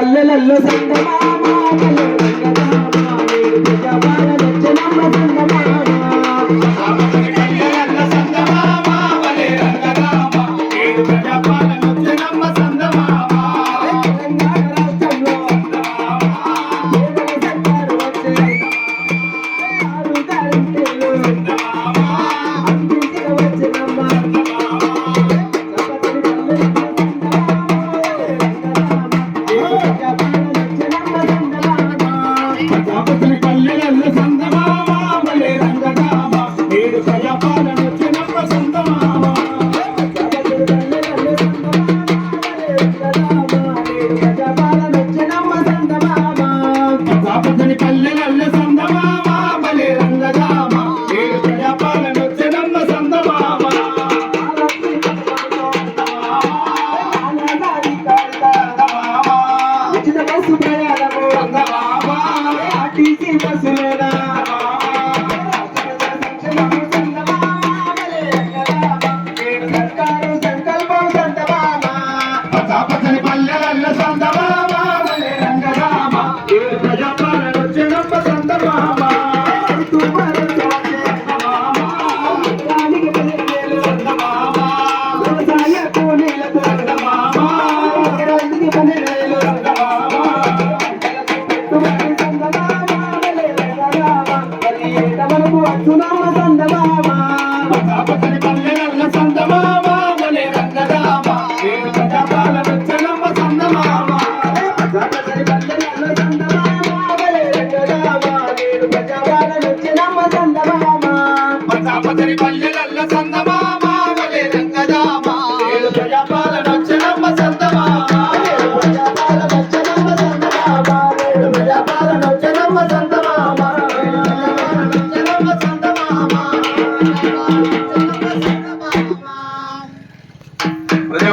పల్లెలలో సంగమామ పల్లె రంగమామ పల్లెల బస్సులోనా సర్కారు సంకల్పం ఏట సందమామ పచ్చని పల్లెల సందమామ బలే రంగదామ ఏడు ప్రజాపాలన వచ్చినమ్మ సందమామ ప్రజాపతి పల్లెలలో సందమామ బలే రంగరామ నేడు ప్రజాపాలన వచ్చినమ్మ సందమామ పచ్చని పల్లెల